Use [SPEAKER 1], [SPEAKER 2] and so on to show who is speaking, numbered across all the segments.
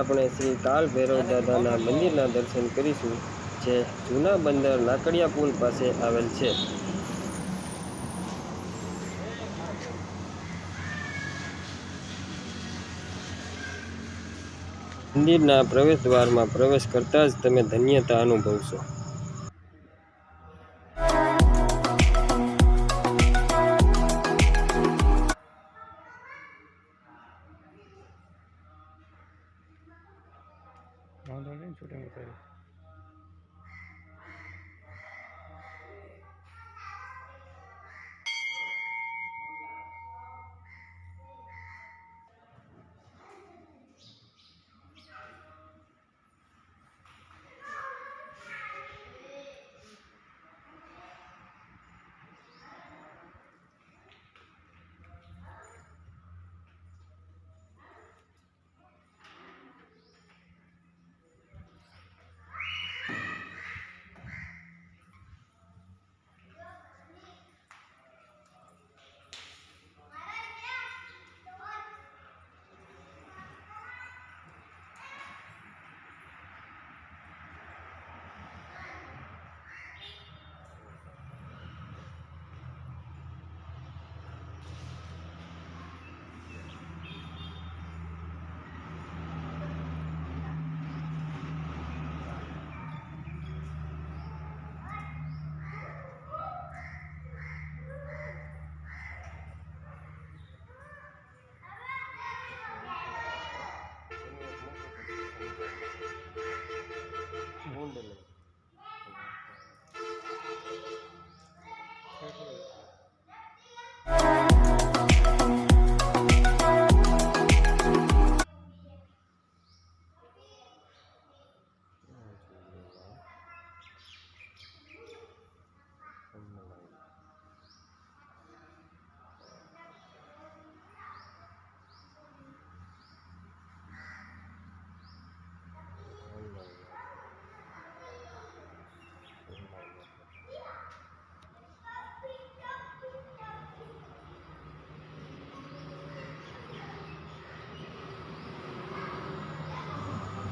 [SPEAKER 1] આપણે શ્રી કાલ ભૈરવ દાદાના મંદિરના દર્શન કરીશું, જે જૂના બંદર લાકડિયા પુલ પાસે આવેલ છે. મંદિરના પ્રવેશ દ્વારમાં પ્રવેશ કરતાં જ તમે ધન્યતા અનુભવશો.
[SPEAKER 2] વાંધો નહીં છૂટે ઉતારી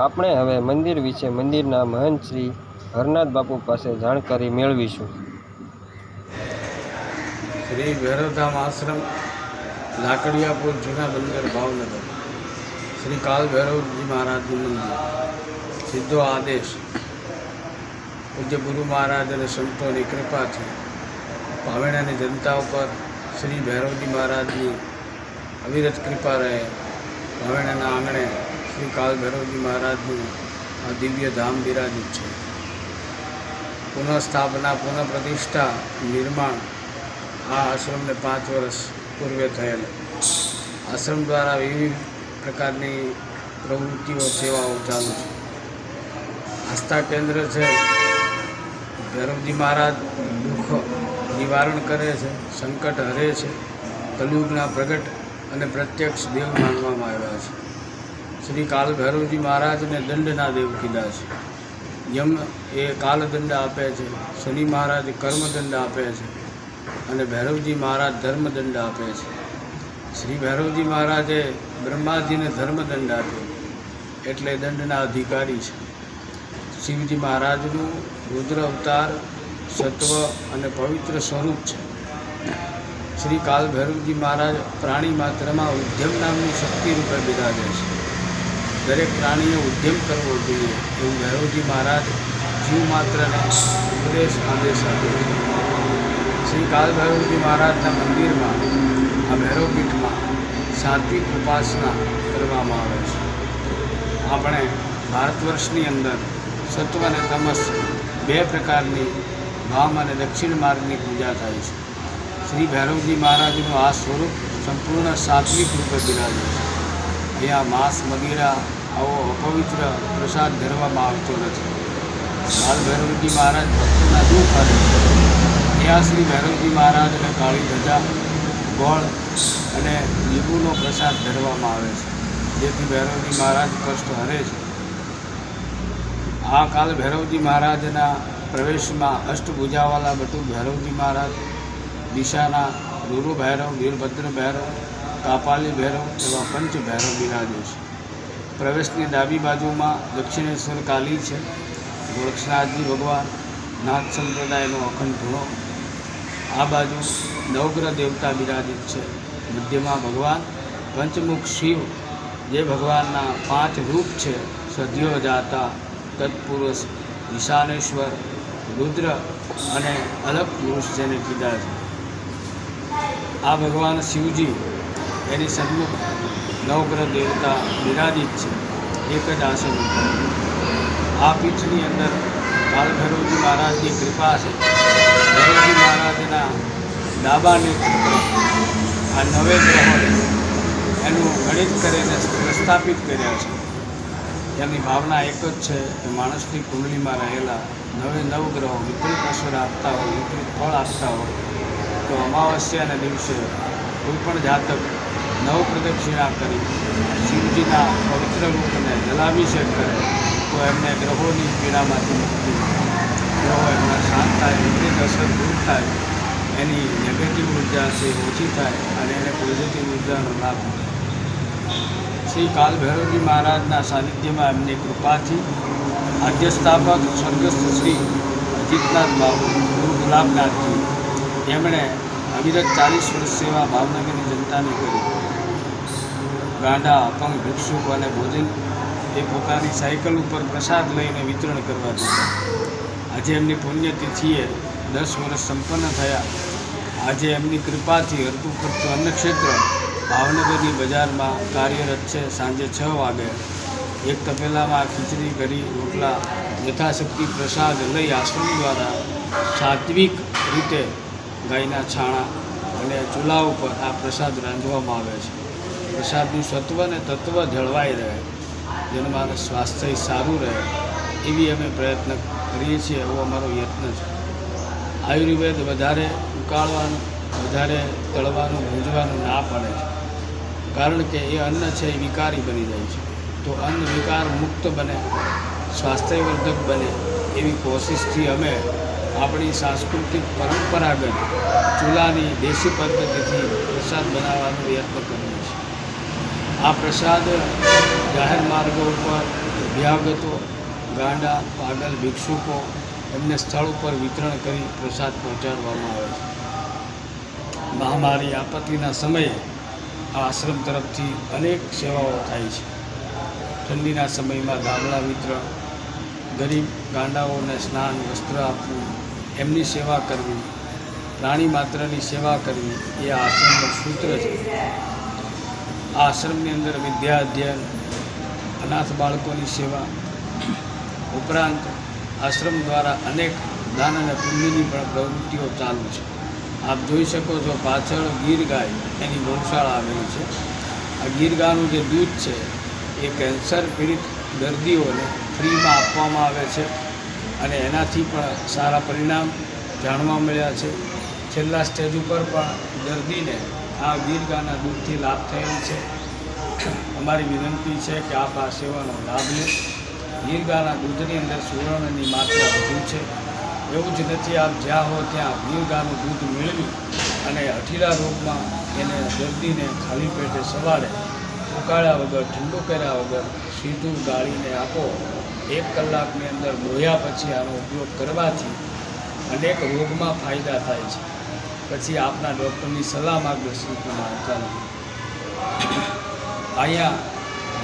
[SPEAKER 1] આપણે હવે મંદિર વિશે મંદિરના મહંત શ્રી હરનાથ બાપુ પાસે જાણકારી મેળવીશું.
[SPEAKER 2] શ્રી ભૈરવધામ આશ્રમ, લાકડિયાપુર, જૂના બંદર, ભાવનગર. શ્રી કાલ ભૈરવજી મહારાજનું મંદિર. સીધો આદેશ. પૂજ્ય ગુરુ મહારાજ અને સંતોની કૃપાથી ભાવેણાની જનતા ઉપર શ્રી ભૈરવજી મહારાજની અવિરત કૃપા રહે. ભાવેણાના આંગણે શ્રી કાલ ભૈરવજી મહારાજનું આ દિવ્ય ધામ બિરાજિત છે. પુનઃસ્થાપના પુનઃ પ્રતિષ્ઠા નિર્માણ આ આશ્રમને પાંચ વર્ષ પૂર્વે થયેલ. આશ્રમ દ્વારા વિવિધ પ્રકારની પ્રવૃત્તિઓ, સેવાઓ ચાલુ છે. આસ્થા કેન્દ્ર છે. ભૈરવજી મહારાજ દુઃખ નિવારણ કરે છે, સંકટ હરે છે, કલયુગના પ્રગટ અને પ્રત્યક્ષ દેવ માનવામાં આવ્યા છે. શ્રી કાલ ભૈરવજી મહારાજને દંડના દેવ કીધા છે. યમ એ કાલદંડ આપે છે, શનિ મહારાજ કર્મદંડ આપે છે અને ભૈરવજી મહારાજ ધર્મદંડ આપે છે. શ્રી ભૈરવજી મહારાજે બ્રહ્માજીને ધર્મદંડ આપ્યો, એટલે દંડના અધિકારી છે. શિવજી મહારાજનું રુદ્ર અવતાર સત્વ અને પવિત્ર સ્વરૂપ છે. શ્રી કાલ ભૈરવજી મહારાજ પ્રાણી માત્રમાં ઉદ્યમ નામની શક્તિ રૂપે બિરાજે છે. દરેક પ્રાણીએ ઉદ્યમ કરવો જોઈએ. એવું ભૈરવજી મહારાજ જીવ માત્રને ઉપદેશ આદેશ આપ્યો છે. શ્રી કાલ ભૈરવજી મહારાજના મંદિરમાં આ ભૈરવપીઠમાં સાત્વિક ઉપાસના કરવામાં આવે છે. આપણે ભારત વર્ષની અંદર સત્વ અને તમસ બે પ્રકારની વામ અને દક્ષિણ માર્ગની પૂજા થાય છે. શ્રી ભૈરવજી મહારાજનું આ સ્વરૂપ સંપૂર્ણ સાત્વિક રૂપે બિરાજે છે. અહીંયા માંસ મદિરા આવો અપવિત્ર પ્રસાદ ધરવામાં આવતો નથી. કાલ ભૈરવજી મહારાજ ભક્તોના દુઃખ હરે ત્યાં શ્રી ભૈરવજી મહારાજને કાળી ધજા, ગોળ અને લીંબુનો પ્રસાદ ધરવામાં આવે છે. જેથી ભૈરવજી મહારાજ કષ્ટ હરે છે. આ કાલ ભૈરવજી મહારાજના પ્રવેશમાં અષ્ટભુજાવાલા બટુ ભૈરવજી મહારાજ, દિશાના ગુરુ ભૈરવ, વીરભદ્ર ભૈરવ, કાપાલી ભૈરવ એવા પંચ ભૈરવ બિરાજે છે. પ્રવેશની ડાબી બાજુમાં દક્ષિણેશ્વર કાલી છે. ગોરક્ષનાથજી ભગવાન, નાથ સંપ્રદાયનો અખંડ ધૂણો. આ બાજુ નવગ્રહ દેવતા બિરાજિત છે. મધ્યમાં ભગવાન, પંચમુખ શિવ, જે ભગવાનના પાંચ રૂપ છે. સદ્યો જાતા તત્પુરુષ ઈશાનેશ્વર, રુદ્ર અને અલગ પુરુષ જેને કીધા છે. આ ભગવાન શિવજી, એની સન્મુખ નવગ્રહ દેવતા બિરાજિત છે. એક જ આસન આ પીઠની અંદર કાલભૈરવજી મહારાજની કૃપા છે. ભૈરવજી મહારાજના ડાબા નેતૃત્વ આ નવે ગ્રહોને એનું ગણિત કરીને પ્રસ્થાપિત કર્યા છે. એની ભાવના એક જ છે કે માણસની કુંડલીમાં રહેલા નવે નવ ગ્રહો વિપરીત અસર આપતા હોય, વિપરીત ફળ આપતા હોય, તો અમાવસ્યાના દિવસે કોઈ પણ જાતક નવ પ્રદક્ષિણા કરી શિવજીના પવિત્ર રૂપને જલાભિષેક કરે, તો એમને ગ્રહોની પીડામાંથી મુક્તિ ગ્રહો એમના શાંત થાય વિપરીત અસર દૂર થાય, એની નેગેટિવ ઊર્જા છે ઓછી થાય અને એને પોઝિટિવ ઉર્જાનો લાભ મળે. શ્રી કાલભૈરવજી મહારાજના સાનિધ્યમાં એમની કૃપાથી આદ્ય સ્થાપક સ્વર્ગસ્થ શ્રી અજીતનાથ બાબુ ગુરુ ગુલાબનાથજી એમણે અવિરત ચાલીસ વર્ષ સેવા ભાવનગરની જનતાને કરી. ગાંડા, અપંગ ભિક્ષુક અને ભોજન એ પોતાની સાયકલ ઉપર પ્રસાદ લઈને વિતરણ કરવા જતા. આજે એમની પુણ્યતિથિએ દસ વર્ષ સંપન્ન થયા. આજે એમની કૃપાથી હરતું ફરતું અન્નક્ષેત્ર ભાવનગરની બજારમાં કાર્યરત છે. સાંજે છ વાગે એક તપેલામાં ખીચડી કરી રોટલા યથાશક્તિ પ્રસાદ લઈ આશ્રમ દ્વારા સાત્વિક રીતે ગાયના છાણા અને ચૂલા ઉપર આ પ્રસાદ રાંધવામાં આવે છે. પ્રસાદનું સત્વ અને તત્વ જળવાઈ રહે. જેનું મારું સ્વાસ્થ્ય સારું રહે. એવી અમે પ્રયત્ન કરીએ છીએ એવો અમારો યત્ન છે. આયુર્વેદ વધારે ઉકાળવાનું, વધારે તળવાનું, ભૂંજવાનું ના પડે છે. કારણ કે એ અન્ન છે એ વિકારી બની જાય છે. તો અન્ન વિકાર મુક્ત બને, સ્વાસ્થ્યવર્ધક બને એવી કોશિશથી અમે આપણી સાંસ્કૃતિક પરંપરાગત ચૂલાની દેશી પદ્ધતિથી પ્રસાદ બનાવવાનો યત્ન છીએ આ પ્રસાદ જાહેર માર્ગો ઉપર વ્યાગતો ગાંડા, પાગલ, ભિક્ષુકો એમને સ્થળ ઉપર વિતરણ કરી પ્રસાદ પહોંચાડવામાં આવે છે. મહામારી આપત્તિના સમયે આ આશ્રમ તરફથી અનેક સેવાઓ થાય છે. ઠંડીના સમયમાં ગામડા વિતરણ, ગરીબ ગાંડાઓને સ્નાન, વસ્ત્ર આપવું, એમની સેવા કરવી, પ્રાણી માત્રની સેવા કરવી એ આશ્રમનું સૂત્ર છે. આશ્રમની અંદર વિદ્યા અધ્યયન, અનાથ બાળકોની સેવા, ઉપરાંત આશ્રમ દ્વારા અનેક દાન અને પુણ્યની પણ પ્રવૃત્તિઓ ચાલુ છે. આપ જોઈ શકો છો પાછળ ગીર ગાય એની ગૌશાળા આવેલી છે. આ ગીર ગાયનું જે દૂધ છે એ કેન્સર પીડિત દર્દીઓને ફ્રીમાં આપવામાં આવે છે અને એનાથી પણ સારા પરિણામ જાણવા મળ્યા છે. છેલ્લા સ્ટેજ ઉપર પણ દર્દીને આ ગીરગાના દૂધથી લાભ થયેલ છે. અમારી વિનંતી છે કે આપ આ સેવાનો લાભ લે. ગીરગાના દૂધની અંદર સુવર્ણની માત્રા વધુ છે. એવું જ નથી, આપ જ્યાં હો ત્યાં ગીરગાનું દૂધ મેળવી અને અઠીલા રોગમાં એને દર્દીને ખાલી પેટે સવારે ઉકાળ્યા વગર, ઠંડુ કર્યા વગર સીધું ગાળીને આપો. એક કલાકની અંદર લોહ્યા પછી આનો ઉપયોગ કરવાથી અનેક રોગમાં ફાયદા થાય છે. પછી આપના ડૉક્ટરની સલાહ માર્ગદર્શન પ્રમાણે ચાલો. અહીંયા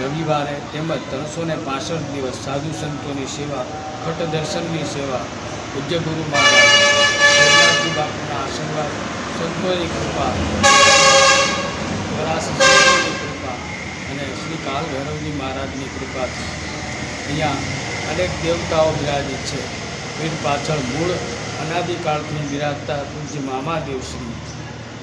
[SPEAKER 2] રવિવારે તેમજ ત્રણસો ને પાસઠ દિવસ સાધુ સંતોની સેવા, ખટ દર્શનની સેવા, પૂજ્ય ગુરુ મહારાજ બાપુના આશીર્વાદ, સંતોની કૃપા કૃપા અને શ્રી કાલ ભૈરવજી મહારાજની કૃપાથી અહીંયા અનેક દેવતાઓ બિરાજિત છે. પીઠ પાછળ મૂળ અનાદિકાળથી બિરાજતા પૂજ્ય મામાદેવશ્રી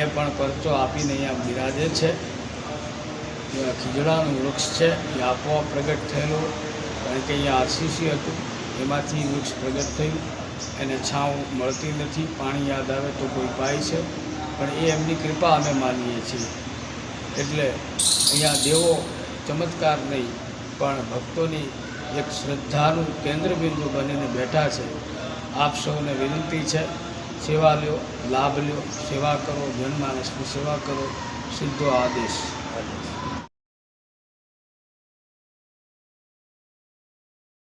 [SPEAKER 2] એ પણ પરચો આપીને અહીંયા બિરાજે છે. ત્યાં ખીજડાનું વૃક્ષ છે, એ આપોઆપ પ્રગટ થયેલું, કારણ કે અહીંયા આરસીસી હતું, એમાંથી વૃક્ષ પ્રગટ થયું, એને છાંવ મળતી નથી, પાણી યાદ આવે તો કોઈ પાય છે, પણ એ એમની કૃપા અમે માનીએ છીએ. એટલે અહીંયા દેવો ચમત્કાર નહીં, પણ ભક્તોની એક શ્રદ્ધાનું કેન્દ્રબિંદુ બનીને બેઠા છે. આપ સૌને વિનંતી છે, સેવા લ્યો, લાભ લ્યો, સેવા કરો જનમાનસની સેવા કરો, સીધો
[SPEAKER 1] આદેશ.